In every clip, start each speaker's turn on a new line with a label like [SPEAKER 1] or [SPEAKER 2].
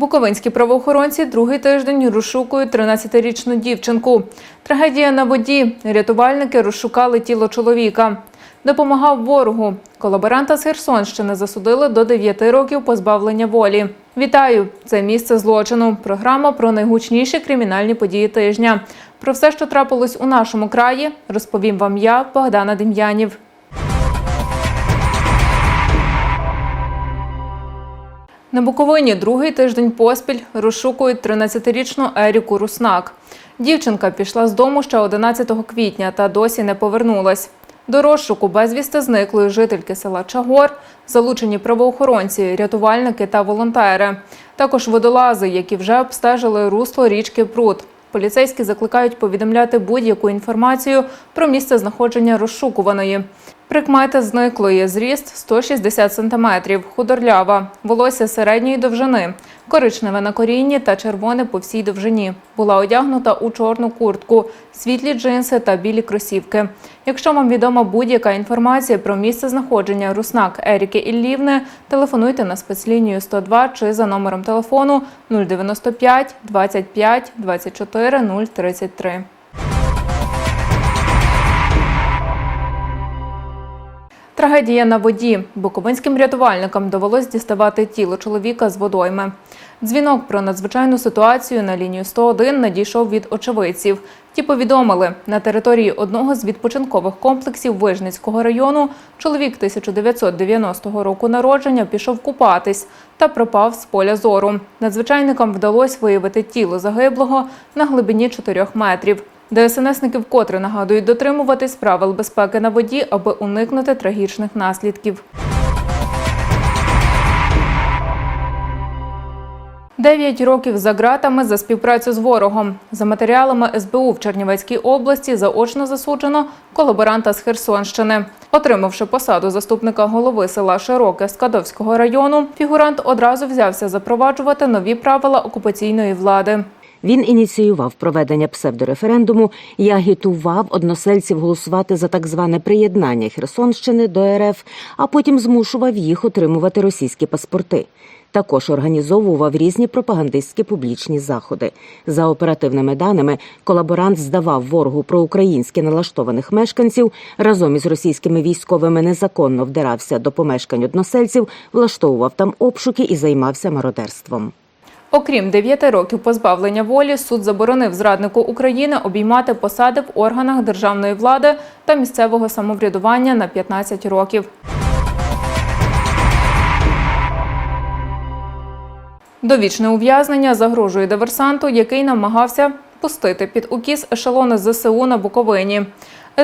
[SPEAKER 1] Буковинські правоохоронці другий тиждень розшукують 13-річну дівчинку. Трагедія на воді. Рятувальники розшукали тіло чоловіка. Допомагав ворогу. Колаборанта з Херсонщини засудили до 9 років позбавлення волі. Вітаю! Це місце злочину. Програма про найгучніші кримінальні події тижня. Про все, що трапилось у нашому краї, розповім вам я, Богдана Дем'янів. На Буковині другий тиждень поспіль розшукують 13-річну Еріку Руснак. Дівчинка пішла з дому ще 11 квітня та досі не повернулась. До розшуку безвісти зниклої жительки села Чагор залучені правоохоронці, рятувальники та волонтери. Також водолази, які вже обстежили русло річки Прут. Поліцейські закликають повідомляти будь-яку інформацію про місце знаходження розшукуваної. Прикмети зниклої зріст 160 см, худорлява, волосся середньої довжини, коричневе на корінні та червоне по всій довжині. Була одягнута у чорну куртку, світлі джинси та білі кросівки. Якщо вам відома будь-яка інформація про місце знаходження руснак Еріки Іллівни, телефонуйте на спецлінію 102 чи за номером телефону 095 25 24 033. Трагедія на воді. Буковинським рятувальникам довелось діставати тіло чоловіка з водойми. Дзвінок про надзвичайну ситуацію на лінію 101 надійшов від очевидців. Ті повідомили, на території одного з відпочинкових комплексів Вижницького району чоловік 1990 року народження пішов купатись та пропав з поля зору. Надзвичайникам вдалося виявити тіло загиблого на глибині 4 метрів. ДСНСники вкотре нагадують дотримуватись правил безпеки на воді, аби уникнути трагічних наслідків. Дев'ять років за ґратами за співпрацю з ворогом. За матеріалами СБУ в Чернівецькій області заочно засуджено колаборанта з Херсонщини. Отримавши посаду заступника голови села Широке Скадовського району, фігурант одразу взявся запроваджувати нові правила окупаційної влади.
[SPEAKER 2] Він ініціював проведення псевдореферендуму і агітував односельців голосувати за так зване приєднання Херсонщини до РФ, а потім змушував їх отримувати російські паспорти. Також організовував різні пропагандистські публічні заходи. За оперативними даними, колаборант здавав ворогу проукраїнськи налаштованих мешканців разом із російськими військовими незаконно вдирався до помешкань односельців, влаштовував там обшуки і займався мародерством.
[SPEAKER 1] Окрім 9 років позбавлення волі, суд заборонив зраднику України обіймати посади в органах державної влади та місцевого самоврядування на 15 років. Довічне ув'язнення загрожує диверсанту, який намагався пустити під укіс ешелони ЗСУ на Буковині.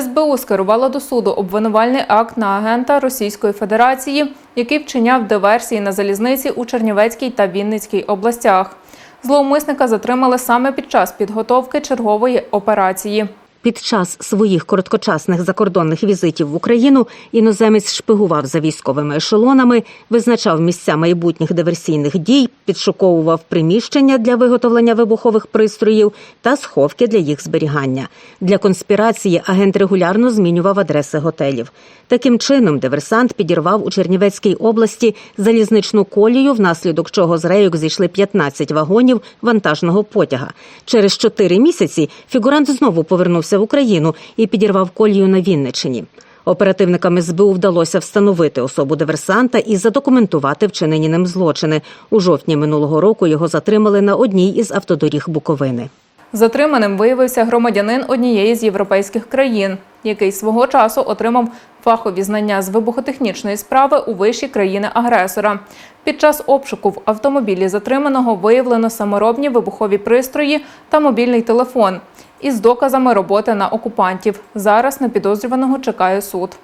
[SPEAKER 1] СБУ скерувала до суду обвинувальний акт на агента Російської Федерації, який вчиняв диверсії на залізниці у Чернівецькій та Вінницькій областях. Зловмисника затримали саме під час підготовки чергової операції.
[SPEAKER 2] Під час своїх короткочасних закордонних візитів в Україну іноземець шпигував за військовими ешелонами, визначав місця майбутніх диверсійних дій, підшуковував приміщення для виготовлення вибухових пристроїв та сховки для їх зберігання. Для конспірації агент регулярно змінював адреси готелів. Таким чином, диверсант підірвав у Чернівецькій області залізничну колію, внаслідок чого з рейок зійшли 15 вагонів вантажного потяга. Через чотири місяці фігурант знову повернувся в Україну і підірвав колію на Вінниччині. Оперативникам СБУ вдалося встановити особу диверсанта і задокументувати вчинені ним злочини. У жовтні минулого року його затримали на одній із автодоріг Буковини.
[SPEAKER 1] Затриманим виявився громадянин однієї з європейських країн, який свого часу отримав фахові знання з вибухотехнічної справи у вищій країни-агресора. Під час обшуку в автомобілі затриманого виявлено саморобні вибухові пристрої та мобільний телефон із доказами роботи на окупантів. Зараз на підозрюваного чекає суд.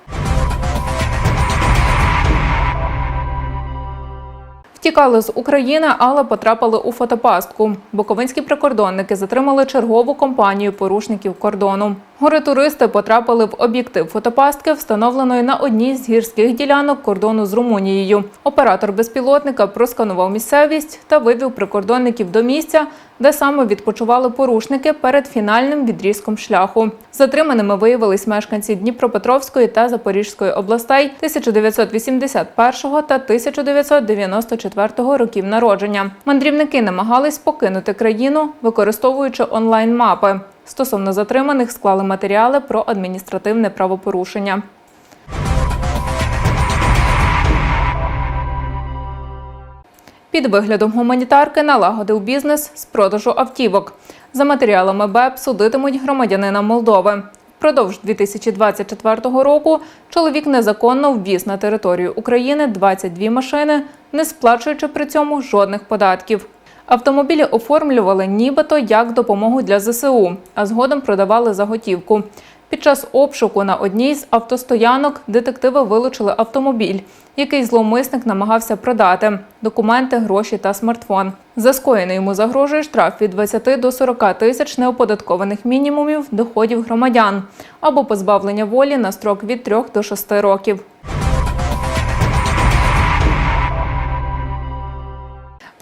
[SPEAKER 1] Втікали з України, але потрапили у фотопастку. Буковинські прикордонники затримали чергову компанію порушників кордону. Гори-туристи потрапили в об'єктив фотопастки, встановленої на одній з гірських ділянок кордону з Румунією. Оператор безпілотника просканував місцевість та вивів прикордонників до місця, де саме відпочивали порушники перед фінальним відрізком шляху. Затриманими виявились мешканці Дніпропетровської та Запорізької областей 1981 та 1994 років народження. Мандрівники намагались покинути країну, використовуючи онлайн-мапи. Стосовно затриманих склали матеріали про адміністративне правопорушення. Під виглядом гуманітарки налагодив бізнес з продажу автівок. За матеріалами БЕП судитимуть громадянина Молдови. Впродовж 2024 року чоловік незаконно ввіз на територію України 22 машини, не сплачуючи при цьому жодних податків. Автомобілі оформлювали нібито як допомогу для ЗСУ, а згодом продавали за готівку. Під час обшуку на одній з автостоянок детективи вилучили автомобіль, який зловмисник намагався продати, документи, гроші та смартфон. За скоєне йому загрожує штраф від 20 до 40 тисяч неоподаткованих мінімумів доходів громадян або позбавлення волі на строк від 3 до 6 років.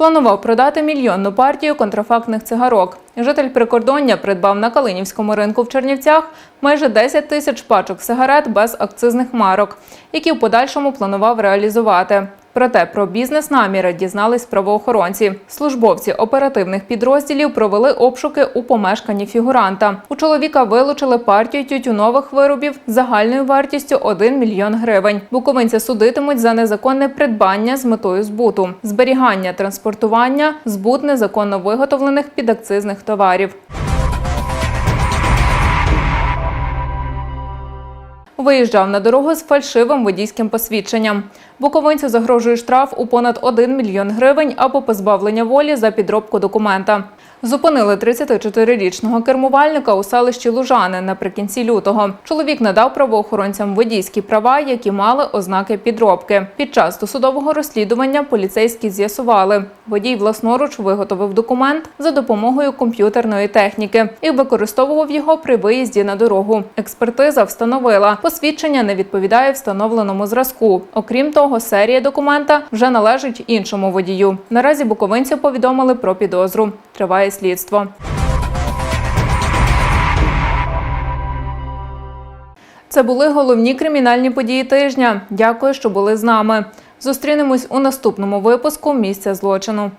[SPEAKER 1] Планував продати мільйонну партію контрафактних цигарок. Житель прикордоння придбав на Калинівському ринку в Чернівцях майже 10 тисяч пачок сигарет без акцизних марок, які в подальшому планував реалізувати. Проте про бізнес-наміри дізнались правоохоронці. Службовці оперативних підрозділів провели обшуки у помешканні фігуранта. У чоловіка вилучили партію тютюнових виробів загальною вартістю 1 мільйон гривень. Буковинця судитимуть за незаконне придбання з метою збуту, зберігання, транспортування, збут незаконно виготовлених підакцизних товарів. Виїжджав на дорогу з фальшивим водійським посвідченням. Буковинцю загрожує штраф у понад 1 мільйон гривень або позбавлення волі за підробку документа. Зупинили 34-річного кермувальника у селищі Лужани наприкінці лютого. Чоловік надав правоохоронцям водійські права, які мали ознаки підробки. Під час досудового розслідування поліцейські з'ясували, водій власноруч виготовив документ за допомогою комп'ютерної техніки і використовував його при виїзді на дорогу. Експертиза встановила, посвідчення не відповідає встановленому зразку. Окрім того, серія документа вже належить іншому водію. Наразі буковинцю повідомили про підозру. Триває слідство. Це були головні кримінальні події тижня. Дякую, що були з нами. Зустрінемось у наступному випуску місця злочину.